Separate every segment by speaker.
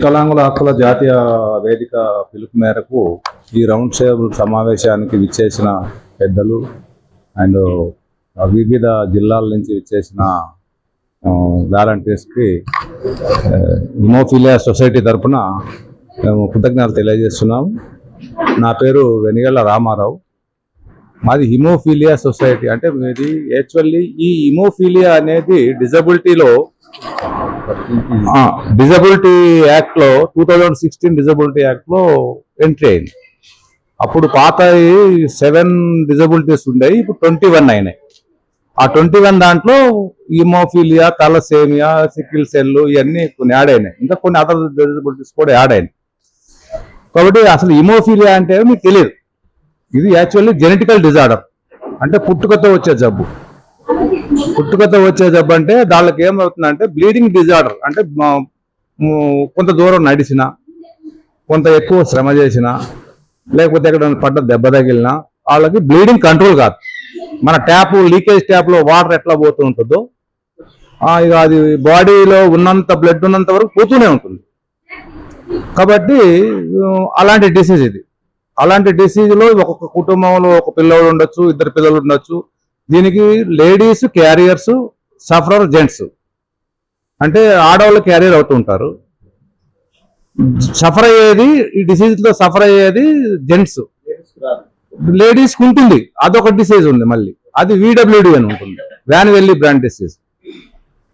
Speaker 1: వికలాంగుల హక్కుల జాతీయ వేదిక పిలుపు మేరకు ఈ రౌండ్ టేబుల్ సమావేశానికి విచ్చేసిన పెద్దలు అండ్ వివిధ జిల్లాల నుంచి విచ్చేసిన వాలంటీర్స్కి హిమోఫీలియా సొసైటీ తరపున మేము కృతజ్ఞతలు తెలియజేస్తున్నాం. నా పేరు వెనిగళ్ళ రామారావు. మాది హిమోఫీలియా సొసైటీ. అంటే మీది యాక్చువల్లీ ఈ హిమోఫీలియా అనేది డిజబిలిటీలో డిజబిలిటీ యాక్ట్లో టూ థౌజండ్ సిక్స్టీన్ డిజబిలిటీ యాక్ట్లో ఎంట్రీ అయింది. అప్పుడు పాత సెవెన్ డిజబిలిటీస్ ఉండేవి ఇప్పుడు ట్వంటీ వన్ అయినాయి. ఆ ట్వంటీ వన్ దాంట్లో ఇమోఫీలియా తలసేమియా సికిల్ సెల్ ఇవన్నీ కొన్ని యాడ్ అయినాయి. ఇంకా కొన్ని అదర్ డిజబిలిటీస్ కూడా యాడ్ అయినాయి. కాబట్టి అసలు ఇమోఫీలియా అంటే మీకు తెలియదు ఇది యాక్చువల్లీ జెనెటికల్ డిజార్డర్ అంటే పుట్టుకతో వచ్చే జబ్బు. పుట్టుకతో వచ్చే జబ్బు అంటే దానికి ఏమవుతుందంటే బ్లీడింగ్ డిజార్డర్ అంటే కొంత దూరం నడిచిన కొంత ఎక్కువ శ్రమ చేసినా లేకపోతే ఎక్కడ పడ్డ దెబ్బ తగిలినా వాళ్ళకి బ్లీడింగ్ కంట్రోల్ కాదు. మన ట్యాప్ లీకేజ్ ట్యాప్లో వాటర్ ఎట్లా పోతూ ఉంటుందో ఇక అది బాడీలో ఉన్నంత బ్లడ్ ఉన్నంత వరకు పోతూనే ఉంటుంది. కాబట్టి అలాంటి డిసీజ్ ఇది. అలాంటి డిసీజ్లో ఒక్కొక్క కుటుంబంలో ఒక పిల్లోడు ఉండొచ్చు ఇద్దరు పిల్లలు ఉండొచ్చు దీనికి లేడీస్ క్యారియర్స్ సఫరర్ జెంట్స్. అంటే ఆడవాళ్ళు క్యారియర్ అవుతుంటారు సఫర్ అయ్యేది ఈ డిసీజ్లో సఫర్ అయ్యేది జెంట్స్. లేడీస్కి ఉంటుంది. అదొక డిసీజ్ ఉంది మళ్ళీ. అది విడబ్ల్యూడి అని ఉంటుంది. వ్యాన్ వెల్లి బ్రాండ్ డిసీజ్.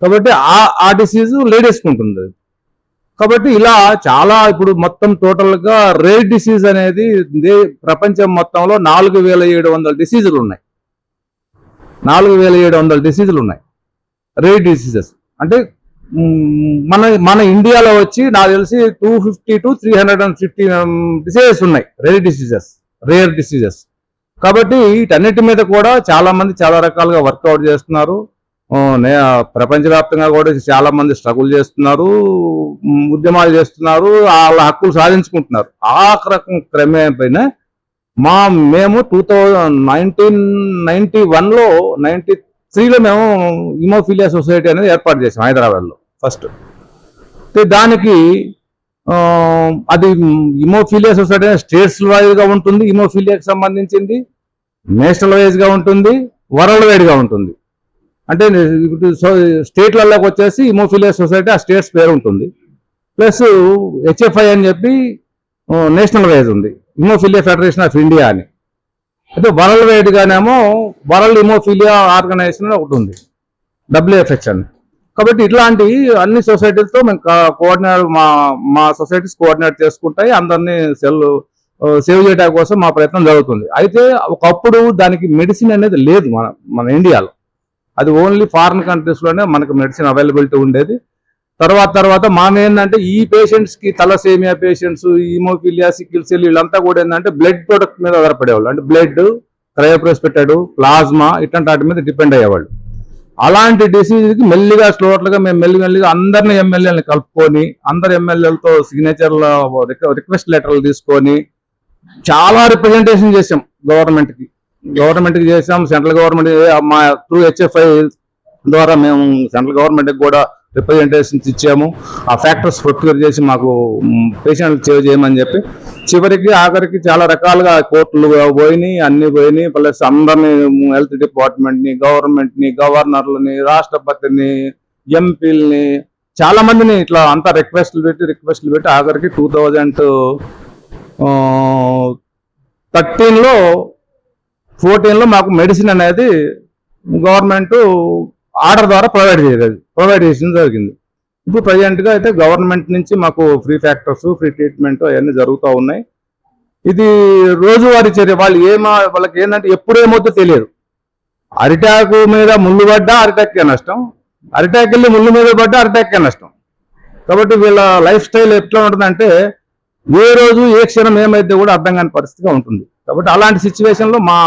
Speaker 1: కాబట్టి ఆ ఆ డిసీజ్ లేడీస్కి ఉంటుంది. కాబట్టి ఇలా చాలా ఇప్పుడు మొత్తం టోటల్గా రేర్ డిసీజ్ అనేది ప్రపంచం మొత్తంలో నాలుగు వేల ఏడు వందల డిసీజులు ఉన్నాయి. నాలుగు వేల ఏడు వందల డిసీజులు ఉన్నాయి. రేర్ డిసీజెస్ అంటే మన మన ఇండియాలో వచ్చి నాకు తెలిసి two fifty to three hundred and fifty diseases ఉన్నాయి. రేర్ డిసీజెస్ రేర్ డిసీజెస్ కాబట్టి వీటన్నిటి మీద కూడా చాలా మంది చాలా రకాలుగా వర్కౌట్ చేస్తున్నారు. నే- ప్రపంచవ్యాప్తంగా కూడా చాలా మంది స్ట్రగుల్ చేస్తున్నారు ఉద్యమాలు చేస్తున్నారు. వాళ్ళ హక్కులు సాధించుకుంటున్నారు. ఆ రకం క్రమేపైన మా మేము టూ థౌజండ్ నైన్టీన్ నైన్టీ వన్లో నైన్టీ త్రీలో మేము ఇమోఫిలియా సొసైటీ అనేది ఏర్పాటు చేసాం హైదరాబాద్లో. ఫస్ట్. దానికి అది ఇమోఫిలియా సొసైటీ స్టేట్స్ వైజ్గా ఉంటుంది ఇమోఫిలియాకి సంబంధించింది నేషనల్ వైజ్గా ఉంటుంది వరల్డ్ వైడ్గా ఉంటుంది. అంటే స్టేట్లలోకి వచ్చేసి ఇమోఫిలియా సొసైటీ ఆ స్టేట్స్ పేరు ఉంటుంది. ప్లస్ హెచ్ఎఫ్ఐ అని చెప్పి నేషనల్ వైజ్ ఉంది. ఇమోఫిలియా ఫెడరేషన్ ఆఫ్ ఇండియా అని. అయితే వరల్డ్ వైడ్గానేమో వరల్డ్ ఇమోఫిలియా ఆర్గనైజేషన్ అని ఒకటి ఉంది. డబ్ల్యూఎఫ్హెచ్ అని. కాబట్టి ఇట్లాంటి అన్ని సొసైటీలతో మేము కోఆర్డినేట్ మా మా సొసైటీస్ కోఆర్డినేట్ చేసుకుంటాయి. అందరినీ సెల్ సేవ్ చేయడం కోసం మా ప్రయత్నం జరుగుతుంది. అయితే ఒకప్పుడు దానికి మెడిసిన్ అనేది లేదు మన మన ఇండియాలో. అది ఓన్లీ ఫారిన్ కంట్రీస్లోనే మనకు మెడిసిన్ అవైలబిలిటీ ఉండేది. తర్వాత తర్వాత మనం ఏంటంటే ఈ పేషెంట్స్కి thalassaemia patients haemophilia sickle cell వీళ్ళంతా కూడా ఏంటంటే బ్లడ్ ప్రొడక్ట్ మీద ఆధారపడేవాళ్ళు. అంటే బ్లడ్ క్రయోప్రెస్పెక్టెడ్ ప్లాస్మా ఇట్లాంటి వాటి మీద డిపెండ్ అయ్యేవాళ్ళు. అలాంటి డిసీజ్కి మెల్లిగా స్లోట్లుగా మేము మెల్లి మెల్లిగా అందరిని ఎమ్మెల్యేలను కలుపుకొని అందరు ఎమ్మెల్యేలతో సిగ్నేచర్ల రిక్వెస్ట్ లెటర్లు తీసుకొని చాలా రిప్రజెంటేషన్ చేసాం గవర్నమెంట్కి గవర్నమెంట్కి చేసాం సెంట్రల్ గవర్నమెంట్ మా త్రూ హెచ్ఎఫ్ఐ ద్వారా మేము సెంట్రల్ గవర్నమెంట్కి కూడా రిప్రజెంటేషన్స్ ఇచ్చాము. ఆ ఫ్యాక్టర్స్ ప్రొక్యూర్ చేసి మాకు పేషెంట్ సేవ్ చేయమని చెప్పి చివరికి ఆఖరికి చాలా రకాలుగా కోర్టులు పోయినాయి అన్ని పోయినాయి. ప్లస్ అందరిని హెల్త్ డిపార్ట్మెంట్ని గవర్నమెంట్ని గవర్నర్లని రాష్ట్రపతిని ఎంపీలని చాలా మందిని ఇట్లా అంతా రిక్వెస్ట్లు పెట్టి రిక్వెస్ట్లు పెట్టి ఆఖరికి టూ థౌజండ్ థర్టీన్లో ఫోర్టీన్లో మాకు మెడిసిన్ అనేది గవర్నమెంట్ ఆర్డర్ ద్వారా ప్రొవైడ్ చేయలేదు ప్రొవైడ్ చేసిన జరిగింది. ఇప్పుడు ప్రజెంట్గా అయితే గవర్నమెంట్ నుంచి మాకు ఫ్రీ ఫ్యాక్టర్స్ ఫ్రీ ట్రీట్మెంట్ అవన్నీ జరుగుతూ ఉన్నాయి. ఇది రోజువారీ చర్య. వాళ్ళు ఏమా వాళ్ళకి ఏంటంటే ఎప్పుడేమవుతో తెలియదు. అరిటాకు మీద ముళ్ళు పడ్డా అరిటాక్కే నష్టం. అరిటాక్ వెళ్ళి ముళ్ళు మీద పడ్డా అరిటాక్కే నష్టం. కాబట్టి వీళ్ళ లైఫ్ స్టైల్ ఎట్లా ఉంటుందంటే ఏ రోజు ఏ క్షణం ఏమైతే కూడా అర్థం కాని పరిస్థితిగా ఉంటుంది. కాబట్టి అలాంటి సిచ్యువేషన్లో మా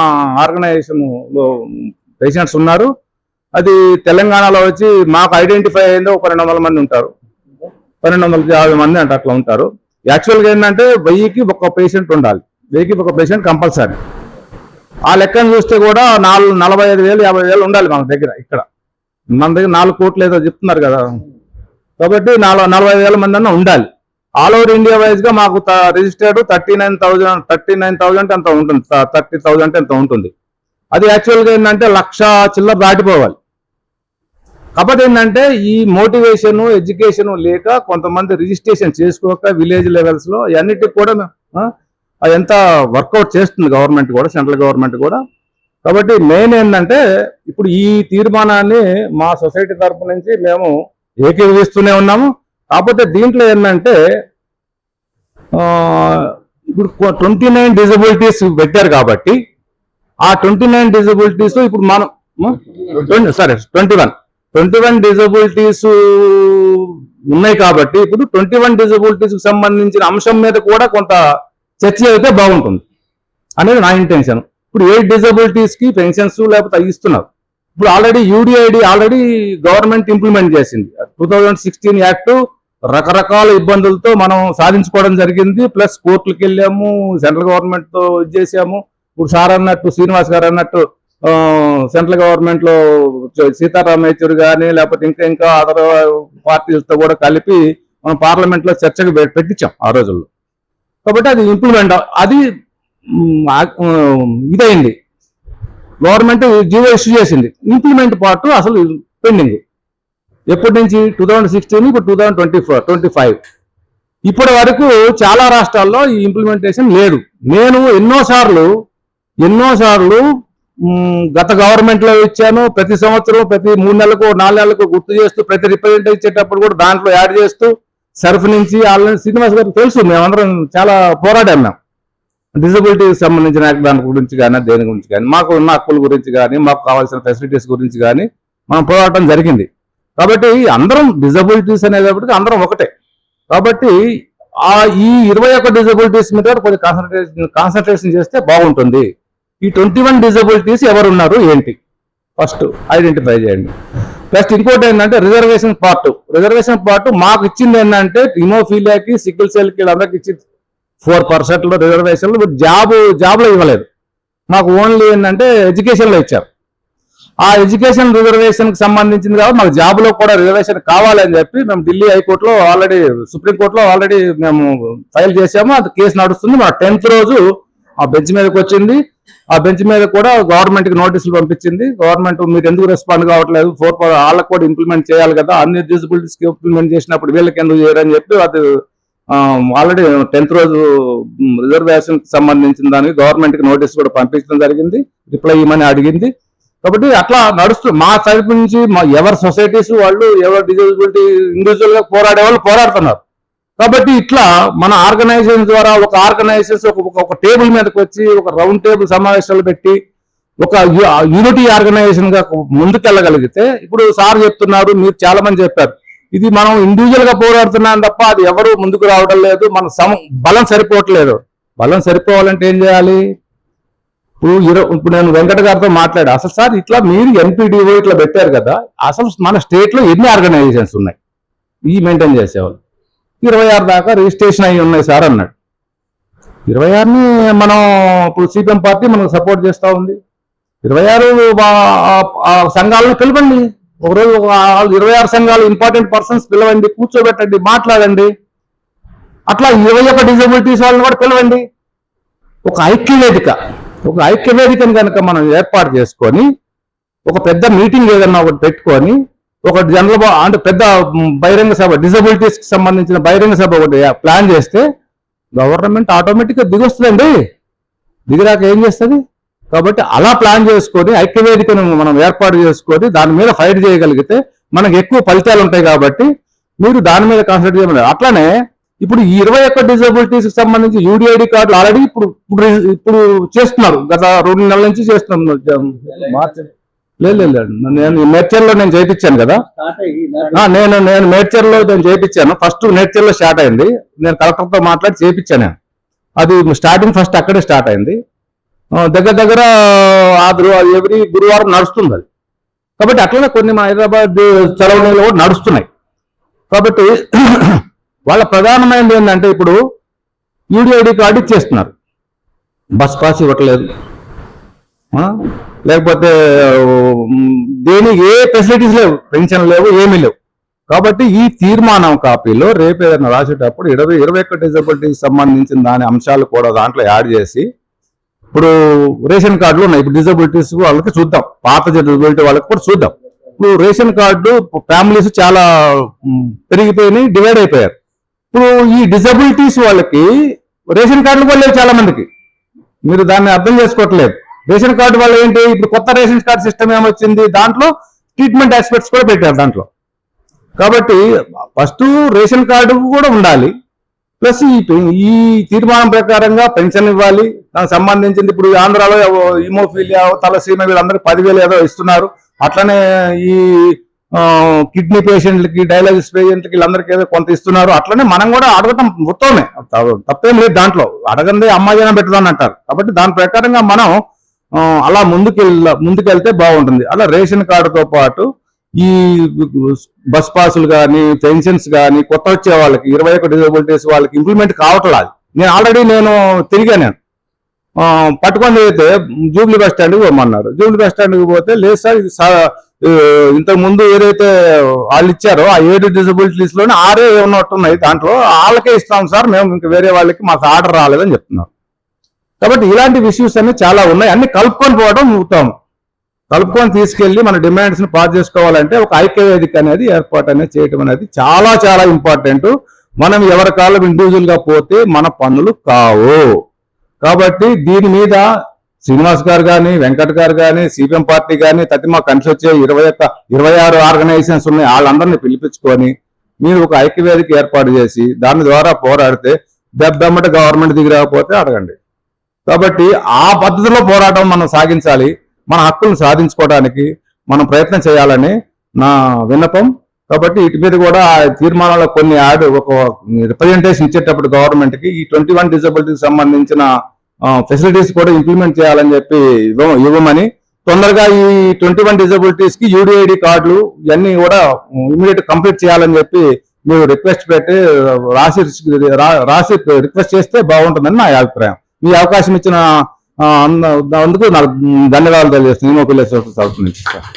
Speaker 1: ఆర్గనైజేషన్లో పేషెంట్స్ ఉన్నారు. అది తెలంగాణలో వచ్చి మాకు ఐడెంటిఫై అయిందో ఒక రెండు వందల మంది ఉంటారు. పన్నెండు వందల యాభై మంది అంటే అట్లా ఉంటారు. యాక్చువల్గా ఏంటంటే వెయ్యికి ఒక పేషెంట్ ఉండాలి. వెయ్యికి ఒక పేషెంట్ కంపల్సరీ ఆ లెక్కను చూస్తే కూడా నాలుగు నలభై ఐదు వేలు యాభై వేలు ఉండాలి మన దగ్గర ఇక్కడ. మన దగ్గర నాలుగు కోట్లు ఏదో చెప్తున్నారు కదా. కాబట్టి నాలుగు నలభై వేల మంది అన్న ఉండాలి. ఆల్ ఓవర్ ఇండియా వైజ్గా మాకు registered thirty nine thousand thirty nine thousand ఎంత ఉంటుంది థర్టీ థౌజండ్ ఎంత ఉంటుంది. అది యాక్చువల్గా ఏంటంటే లక్ష చిల్లర దాటిపోవాలి. కాకపోతే ఏంటంటే ఈ మోటివేషను ఎడ్యుకేషను లేక కొంతమంది రిజిస్ట్రేషన్ చేసుకోక విలేజ్ లెవెల్స్లో అన్నిటికి కూడా ఎంత అదంతా వర్కౌట్ చేస్తుంది గవర్నమెంట్ కూడా సెంట్రల్ గవర్నమెంట్ కూడా. కాబట్టి మెయిన్ ఏంటంటే ఇప్పుడు ఈ తీర్మానాన్ని మా సొసైటీ తరపు నుంచి మేము ఏకీభవిస్తూనే ఉన్నాము. కాకపోతే దీంట్లో ఏంటంటే ఇప్పుడు ట్వంటీ నైన్ డిజబిలిటీస్ పెట్టారు కాబట్టి ఆ ట్వంటీ నైన్ డిజబిలిటీస్ ఇప్పుడు మనం సరే twenty one twenty one disabilities ఉన్నాయి కాబట్టి ఇప్పుడు ట్వంటీ వన్ డిజబిలిటీస్కి సంబంధించిన అంశం మీద కూడా కొంత చర్చ అయితే బాగుంటుంది అనేది నా ఇంటెన్షన్ ఇప్పుడు ఏ డిజబిలిటీస్కి పెన్షన్స్ లేకపోతే ఇస్తున్నారు. ఇప్పుడు already UDID already government implement చేసింది. టూ థౌజండ్ సిక్స్టీన్ యాక్ట్ రకరకాల ఇబ్బందులతో మనం సాధించుకోవడం జరిగింది. ప్లస్ కోర్టులకు వెళ్ళాము సెంట్రల్ గవర్నమెంట్తో ఇది చేసాము ఇప్పుడు సార్ అన్నట్టు శ్రీనివాస్ గారు అన్నట్టు సెంట్రల్ గవర్నమెంట్లో సీతారాం యేచూరి కానీ లేకపోతే ఇంకా ఇంకా అదర్ పార్టీలతో కూడా కలిపి మనం పార్లమెంట్లో చర్చకు పెట్టించాం ఆ రోజుల్లో. కాబట్టి అది ఇంప్లిమెంట్ అది ఇదైంది. గవర్నమెంట్ జీవో ఇష్యూ చేసింది. ఇంప్లిమెంట్ పార్ట్ అసలు పెండింగ్. ఎప్పటి నుంచి? టూ థౌజండ్ సిక్స్టీన్ ఇప్పుడు two thousand twenty four twenty five. ఇప్పటి వరకు చాలా రాష్ట్రాల్లో ఈ ఇంప్లిమెంటేషన్ లేదు. నేను ఎన్నోసార్లు ఎన్నోసార్లు గత గవర్నమెంట్లో ఇచ్చాను. ప్రతి సంవత్సరం ప్రతి మూడు నెలలకు నాలుగు నెలలకు గుర్తు చేస్తూ ప్రతి రిప్రజెంట్ ఇచ్చేటప్పుడు కూడా దాంట్లో యాడ్ చేస్తూ సర్ఫ్ నుంచి ఆల్రెడీ శ్రీనివాస్ గారికి తెలుసు మేమందరం చాలా పోరాడాం మేము. డిజబిలిటీకి సంబంధించిన దాని గురించి కానీ దేని గురించి కానీ మాకు ఉన్న హక్కుల గురించి కానీ మాకు కావాల్సిన ఫెసిలిటీస్ గురించి కానీ మనం పోరాటం జరిగింది. కాబట్టి అందరం డిజబిలిటీస్ అనేటప్పటికి అందరం ఒకటే. కాబట్టి ఆ ఈ ఇరవై ఒక్క డిజబిలిటీస్ మీద కొంచెం కాన్సన్ట్రేషన్ కాన్సన్ట్రేషన్ చేస్తే బాగుంటుంది. ఈ ట్వంటీ వన్ డిజబిలిటీస్ ఎవరున్నారు? ఏంటి? ఫస్ట్ ఐడెంటిఫై చేయండి. ప్లస్ ఇంకోటి ఏంటంటే రిజర్వేషన్ పార్ట్ రిజర్వేషన్ పార్ట్ మాకు ఇచ్చింది ఏంటంటే హిమోఫీలియాకి సికిల్ సెల్కి అందరికి ఇచ్చింది ఫోర్ పర్సెంట్లో రిజర్వేషన్ జాబ్ జాబ్లో ఇవ్వలేదు. మాకు ఓన్లీ ఏంటంటే ఎడ్యుకేషన్లో ఇచ్చారు. ఆ ఎడ్యుకేషన్ రిజర్వేషన్కి సంబంధించింది కాబట్టి మాకు జాబ్లో కూడా రిజర్వేషన్ కావాలని చెప్పి మేము ఢిల్లీ హైకోర్టులో ఆల్రెడీ సుప్రీంకోర్టులో ఆల్రెడీ మేము ఫైల్ చేసాము అది కేసు నడుస్తుంది. మా టెన్త్ రోజు ఆ బెంచ్ మీదకి వచ్చింది. ఆ బెంచ్ మీద కూడా గవర్నమెంట్కి నోటీసులు పంపించింది. గవర్నమెంట్ మీరు ఎందుకు రెస్పాండ్ కావట్లేదు? ఫోర్ వాళ్ళకి కూడా ఇంప్లిమెంట్ చేయాలి కదా. అన్ని డిజిబిలిటీస్కి ఇంప్లిమెంట్ చేసినప్పుడు వీళ్ళకి ఎందుకు చేయరని చెప్పి అది ఆల్రెడీ టెన్త్ రోజు రిజర్వేషన్కి సంబంధించిన దానికి గవర్నమెంట్కి నోటీస్ కూడా పంపించడం జరిగింది. రిప్లై ఇవ్వమని అడిగింది. కాబట్టి అట్లా నడుస్తూ మా తరపు నుంచి మా ఎవరి సొసైటీస్ వాళ్ళు ఎవరి డిజబిలిటీ ఇండివిజువల్గా పోరాడే వాళ్ళు పోరాడుతున్నారు. కాబట్టి ఇట్లా మన ఆర్గనైజేషన్ ద్వారా ఒక ఆర్గనైజేషన్ ఒక ఒక- టేబుల్ మీదకి వచ్చి ఒక రౌండ్ టేబుల్ సమావేశాలు పెట్టి ఒక యూనిటీ ఆర్గనైజేషన్గా ముందుకెళ్ళగలిగితే ఇప్పుడు సార్ చెప్తున్నారు మీరు చాలా మంది చెప్పారు. ఇది మనం ఇండివిజువల్గా పోరాడుతున్నాం తప్ప అది ఎవరు ముందుకు రావడం లేదు. మన సమ బలం సరిపోవట్లేదు. బలం సరిపోవాలంటే ఏం చేయాలి? ఇప్పుడు ఇప్పుడు నేను వెంకట గారితో మాట్లాడా. అసలు సార్ ఇట్లా మీరు ఎంపీడీఓ ఇట్లా పెట్టారు కదా. అసలు మన స్టేట్లో ఎన్ని ఆర్గనైజేషన్స్ ఉన్నాయి? ఇవి మెయింటైన్ చేసేవాళ్ళు. ఇరవై ఆరు దాకా రిజిస్ట్రేషన్ అయ్యి ఉన్నాయి సార్ అన్నాడు. ఇరవై ఆరుని మనం ఇప్పుడు సిపిఎం పార్టీ మనకు సపోర్ట్ చేస్తూ ఉంది. ఇరవై ఆరు సంఘాలను పిలవండి. ఒకరోజు ఇరవై ఆరు సంఘాలు ఇంపార్టెంట్ పర్సన్స్ పిలవండి కూర్చోబెట్టండి మాట్లాడండి. అట్లా ఇరవై ఒక్క డిజబిలిటీస్ వాళ్ళని కూడా పిలవండి. ఒక ఐక్య వేదిక ఒక ఐక్యవేదికను కనుక మనం ఏర్పాటు చేసుకొని ఒక పెద్ద మీటింగ్ ఏదన్నా ఒకటి పెట్టుకొని ఒక జనరల్ బా- అంటే పెద్ద బహిరంగ సభ డిసబిలిటీస్కి సంబంధించిన బహిరంగ సభ ఒకటి ప్లాన్ చేస్తే గవర్నమెంట్ ఆటోమేటిక్గా దిగొస్తుందండి. దిగిరాక ఏం చేస్తుంది? కాబట్టి అలా ప్లాన్ చేసుకొని ఐక్యవేదికను మనం ఏర్పాటు చేసుకొని దాని మీద ఫైట్ చేయగలిగితే మనకు ఎక్కువ ఫలితాలు ఉంటాయి కాబట్టి మీరు దాని మీద కాన్సన్ట్రేట్ చేయమని అట్లానే ఇప్పుడు ఈ ఇరవై ఒక్క డిజబిలిటీస్కి సంబంధించి యూడిఐడి కార్డులు ఆల్రెడీ ఇప్పుడు ఇప్పుడు ఇప్పుడు చేస్తున్నారు. గత రెండు నెలల నుంచి చేస్తున్నారు. మార్చి లేదు లేదు లేదు. నేను నేచర్లో నేను చేయించాను కదా. నేను నేను నేచర్లో నేను చేయించాను. ఫస్ట్ నేచర్లో స్టార్ట్ అయింది. నేను కలెక్టర్తో మాట్లాడి చేయించాను నేను. అది స్టార్టింగ్ ఫస్ట్ అక్కడే స్టార్ట్ అయింది. దగ్గర దగ్గర దగ్గర ఎవ్రీ గురువారం నడుస్తుంది అది. కాబట్టి అట్లనే కొన్ని మా హైదరాబాద్ సరౌండింగ్లో కూడా నడుస్తున్నాయి. కాబట్టి వాళ్ళ ప్రధానమైనది ఏంటంటే ఇప్పుడు యూడిఐడి కార్డు ఇచ్చేస్తున్నారు. బస్ పాస్ ఇవ్వట్లేదు. లేకపోతే దేనికి దేని ఏ ఫెసిలిటీస్ లేవు పెన్షన్ లేవు ఏమీ లేవు. కాబట్టి ఈ తీర్మానం కాపీలో రేపు ఏదైనా రాసేటప్పుడు ఇరవై ఇరవై ఒక్క డిజబిలిటీకి సంబంధించిన దాని అంశాలు కూడా దాంట్లో యాడ్ చేసి ఇప్పుడు రేషన్ కార్డులు ఉన్నాయి. ఇప్పుడు డిజబిలిటీస్ వాళ్ళకి చూద్దాం. పాత డిజబిలిటీ వాళ్ళకి కూడా చూద్దాం. ఇప్పుడు రేషన్ కార్డు ఫ్యామిలీస్ చాలా పెరిగిపోయినాయి డివైడ్ అయిపోయారు. ఇప్పుడు ఈ డిజబిలిటీస్ వాళ్ళకి రేషన్ కార్డులు కూడా లేవు చాలా మందికి మీరు దాన్ని అర్థం చేసుకోవట్లేదు. రేషన్ కార్డు వల్ల ఏంటి? ఇప్పుడు కొత్త రేషన్ కార్డు సిస్టమ్ ఏమొచ్చింది? దాంట్లో ట్రీట్మెంట్ ఆస్పెక్ట్స్ కూడా పెట్టారు దాంట్లో. కాబట్టి ఫస్ట్ రేషన్ కార్డు కూడా ఉండాలి. ప్లస్ ఈ ఈ తీర్మానం ప్రకారంగా పెన్షన్ ఇవ్వాలి. దానికి సంబంధించింది ఇప్పుడు ఆంధ్రాలో హిమోఫీలియా తలసీమ వీళ్ళందరికీ పదివేలు ఏదో ఇస్తున్నారు. అట్లనే ఈ కిడ్నీ పేషెంట్లకి డయాలసిస్ పేషెంట్లకి వీళ్ళందరికీ ఏదో కొంత ఇస్తున్నారు. అట్లనే మనం కూడా అడగటం మొత్తమే. తప్పేం లేదు దాంట్లో. అడగందే అమ్మాయినా పెట్టదని అంటారు కాబట్టి దాని ప్రకారంగా మనం అలా ముందుకెళ్ళ ముందుకెళ్తే బాగుంటుంది. అలా రేషన్ కార్డుతో పాటు ఈ బస్ పాసులు కానీ పెన్షన్స్ కానీ కొత్త వచ్చే వాళ్ళకి ఇరవై ఒక డిజబిలిటీస్ వాళ్ళకి ఇంప్లిమెంట్ కావట్లేదు నేను ఆల్రెడీ నేను తిరిగా నేను. పట్టుకొని అయితే జూబ్లీ బస్ స్టాండ్కి పోమన్నారు. జూబ్లీ బస్ స్టాండ్కి పోతే లేదు సార్ ఇంతకు ముందు ఏదైతే వాళ్ళు ఇచ్చారో ఆ ఏడు డిజబిలిటీస్లోనే ఆరే ఉన్నట్టున్నాయి దాంట్లో వాళ్ళకే ఇస్తాం సార్ మేము ఇంకా వేరే వాళ్ళకి మాకు ఆర్డర్ రాలేదని చెప్తున్నారు. కాబట్టి ఇలాంటి ఇష్యూస్ అన్ని చాలా ఉన్నాయి. అన్ని కలుపుకొని పోవడం ఉత్తమం. కలుపుకొని తీసుకెళ్ళి మన డిమాండ్స్ని పాస్ చేసుకోవాలంటే ఒక ఐక్య వేదిక అనేది ఏర్పాటు అనేది చేయటం అనేది చాలా చాలా ఇంపార్టెంట్ మనం ఎవరి కాలం ఇండివిజువల్గా పోతే మన పనులు కావు. కాబట్టి దీని మీద శ్రీనివాస్ గారు కానీ వెంకట్ గారు కానీ సిపిఎం పార్టీ కానీ తతిమా కలిసి వచ్చే ఇరవై ఒక్క ఇరవై ఆరు ఆర్గనైజేషన్స్ ఉన్నాయి. వాళ్ళందరినీ పిలిపించుకొని మీరు ఒక ఐక్యవేదిక ఏర్పాటు చేసి దాని ద్వారా పోరాడితే దెబ్బెమ్మట గవర్నమెంట్ దిగి రాకపోతే అడగండి. కాబట్టి ఆ పద్ధతిలో పోరాటం మనం సాగించాలి మన హక్కులను సాధించుకోవడానికి మనం ప్రయత్నం చేయాలని నా విన్నపం. కాబట్టి వీటి మీద కూడా ఆ తీర్మానాల్లో కొన్ని యాడ్ ఒక రిప్రజెంటేషన్ ఇచ్చేటప్పుడు గవర్నమెంట్కి ఈ ట్వంటీ వన్ డిజబిలిటీకి సంబంధించిన ఫెసిలిటీస్ కూడా ఇంప్లిమెంట్ చేయాలని చెప్పి ఇవ్వమని తొందరగా ఈ ట్వంటీ వన్ డిజబిలిటీస్కి యూడిఐడి కార్డులు ఇవన్నీ కూడా ఇమీడియట్ కంప్లీట్ చేయాలని చెప్పి మీరు రిక్వెస్ట్ పెట్టి రాసి రాసి రిక్వెస్ట్ చేస్తే బాగుంటుందని నా అభిప్రాయం. ఈ అవకాశం ఇచ్చిన అందుకు నాకు ధన్యవాదాలు తెలియజేస్తున్నాను. ఈ మొబైల్ నుంచి సార్.